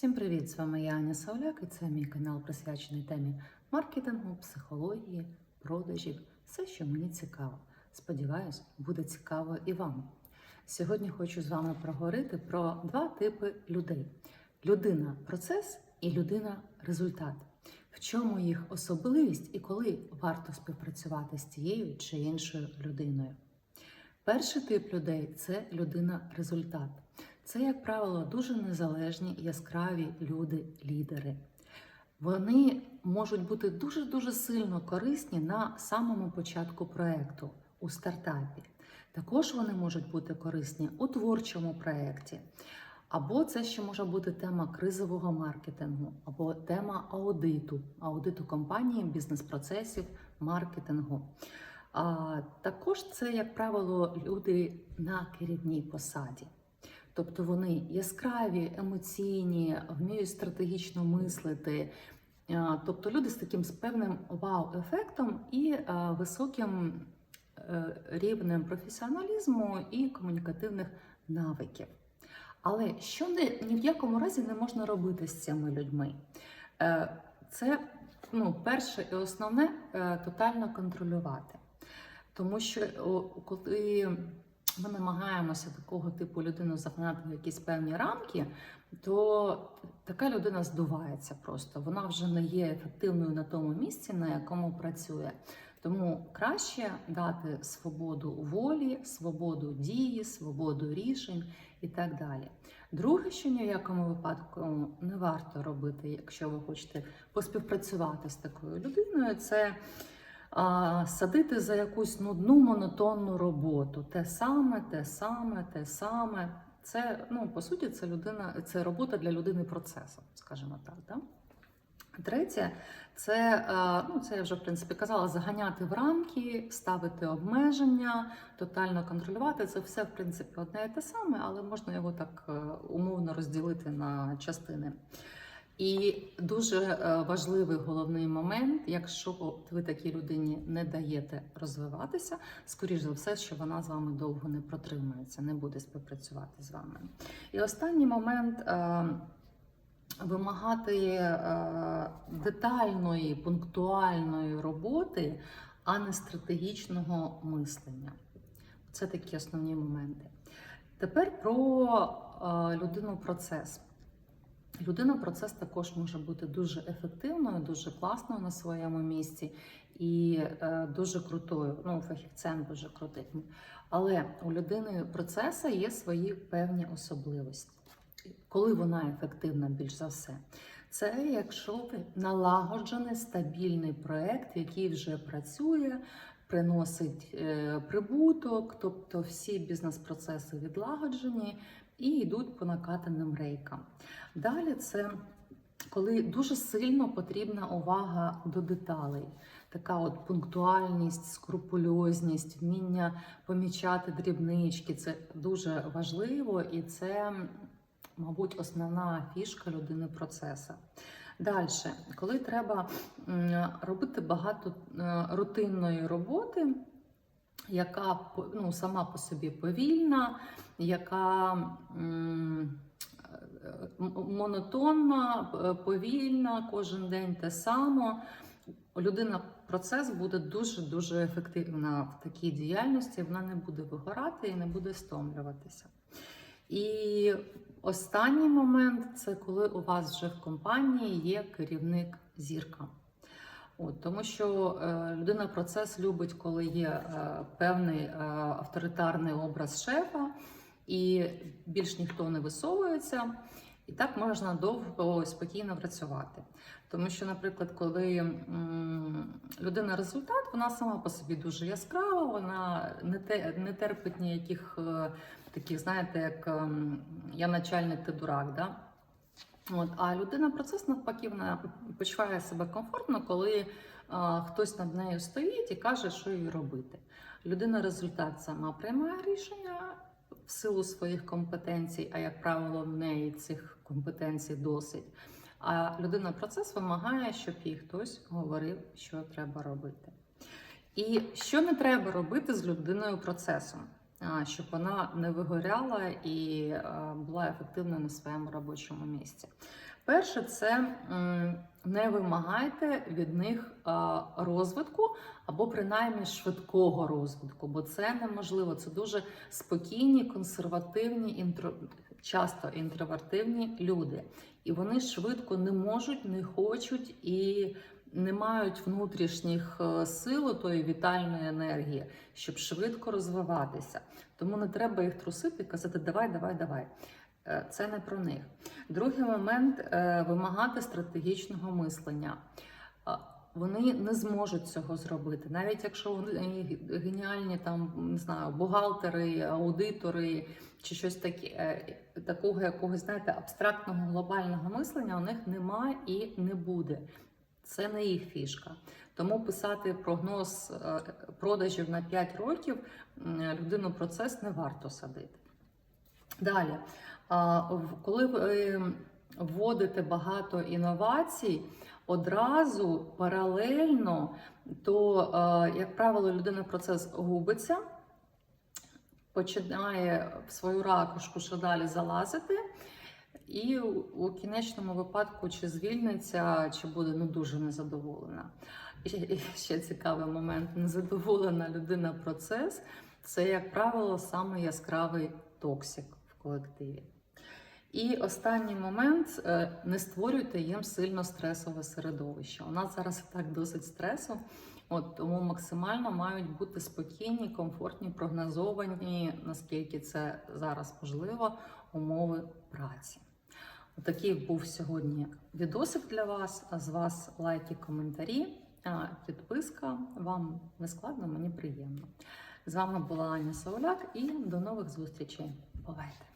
Всім привіт! З вами я Аня Сауляк і це мій канал присвячений темі маркетингу, психології, продажів, все, що мені цікаво. Сподіваюсь, буде цікаво і вам. Сьогодні хочу з вами проговорити про два типи людей: людина процес і людина результат. В чому їх особливість і коли варто співпрацювати з тією чи іншою людиною. Перший тип людей це людина-результат. Це, як правило, дуже незалежні, яскраві люди-лідери. Вони можуть бути дуже-дуже сильно корисні на самому початку проєкту у стартапі. Також вони можуть бути корисні у творчому проєкті. Або це ще може бути тема кризового маркетингу, або тема аудиту, аудиту компанії, бізнес-процесів, маркетингу. А також це, як правило, люди на керівній посаді. Тобто вони яскраві, емоційні, вміють стратегічно мислити. Тобто люди з таким з певним вау-ефектом і високим е, рівнем професіоналізму і комунікативних навиків. Але що не, ні в якому разі не можна робити з цими людьми? Е, Це ну, перше і основне е, тотально контролювати. Тому що коли ми намагаємося такого типу людину загнати в якісь певні рамки, то така людина здувається просто. Вона вже не є ефективною на тому місці, на якому працює. Тому краще дати свободу волі, свободу дії, свободу рішень і так далі. Друге, що ні в якому випадку не варто робити, якщо ви хочете поспівпрацювати з такою людиною, це садити за якусь нудну монотонну роботу. Те саме, те саме, те саме. Це, ну, по суті, це людина, це робота для людини процесу, скажімо так. Да? Третє, це, ну, це я вже в принципі казала, заганяти в рамки, ставити обмеження, тотально контролювати. Це все, в принципі, одне і те саме, але можна його так е, умовно розділити на частини. І дуже е, важливий головний момент, якщо ви такій людині не даєте розвиватися, скоріш за все, що вона з вами довго не протримається, не буде співпрацювати з вами. І останній момент. е, Вимагати е, детальної, пунктуальної роботи, а не стратегічного мислення. Це такі основні моменти. Тепер про е, людину-процес. Людина-процес також може бути дуже ефективною, дуже класною на своєму місці і е, дуже крутою, ну, фахівцем дуже крутим. Але у людини процесу є свої певні особливості. Коли вона ефективна більш за все, це якщо ви налагоджений стабільний проект, який вже працює, приносить е, прибуток, тобто всі бізнес-процеси відлагоджені і йдуть по накатаним рейкам. Далі це коли дуже сильно потрібна увага до деталей. Така от пунктуальність, скрупульозність, вміння помічати дрібнички це дуже важливо і це мабуть, основна фішка людини процесу. Далі, коли треба робити багато е, рутинної роботи, яка ну, сама по собі повільна, яка монотонна, е, повільна, кожен день те саме. Людина процес буде дуже-дуже ефективна в такій діяльності, вона не буде вигорати і не буде стомлюватися. І останній момент це коли у вас вже в компанії є керівник зірка. От, Тому що е, людина процес любить, коли є е, певний е, авторитарний образ шефа, і більш ніхто не висовується. І так можна довго спокійно працювати. Тому що, наприклад, коли м, людина результат, вона сама по собі дуже яскрава, вона не те не терпить ніяких е, таких, знаєте, як е, я начальник, ти дурак. Да? От, А людина процес навпаки вона почуває себе комфортно, коли е, хтось над нею стоїть і каже, що їй робити. Людина результат сама приймає рішення в силу своїх компетенцій, а як правило, в неї цих компетенцій досить. А людина процес вимагає, щоб їй хтось говорив, що треба робити. І що не треба робити з людиною процесом? Щоб вона не вигоряла і е, була ефективна на своєму робочому місці. Перше, це не вимагайте від них розвитку або принаймні швидкого розвитку, бо це неможливо. Це дуже спокійні, консервативні, інтро... часто інтровертивні люди. І вони швидко не можуть, не хочуть і не мають внутрішніх е, сил, тої вітальної енергії, щоб швидко розвиватися. Тому не треба їх трусити і казати давай, давай, давай. Е, Це не про них. Другий момент е, вимагати стратегічного мислення. Вони не зможуть цього зробити, навіть якщо вони геніальні там не знаю, бухгалтери, аудитори чи щось таке, такого якогось знаєте, абстрактного глобального мислення у них немає і не буде. Це не їх фішка. Тому писати прогноз е, продажів на 5 років людину процес не варто садити. Далі, коли ви вводите багато інновацій, одразу паралельно, то, е, як правило, людина процес губиться, починає в свою ракушку ще далі залазити. І у кінечному випадку чи звільниться, чи буде ну дуже незадоволена. І ще- цікавий момент: незадоволена людина процес це, як правило, саме яскравий токсик в колективі. І останній момент е, не створюйте їм сильно стресове середовище. У нас зараз і так досить стресу, от тому максимально мають бути спокійні, комфортні, прогнозовані, наскільки це зараз можливо, умови праці. Такий був сьогодні відосик для вас. А з вас лайки, коментарі, підписка. Вам не складно, мені приємно. З вами була Аня Сауляк і до нових зустрічей. Бувайте!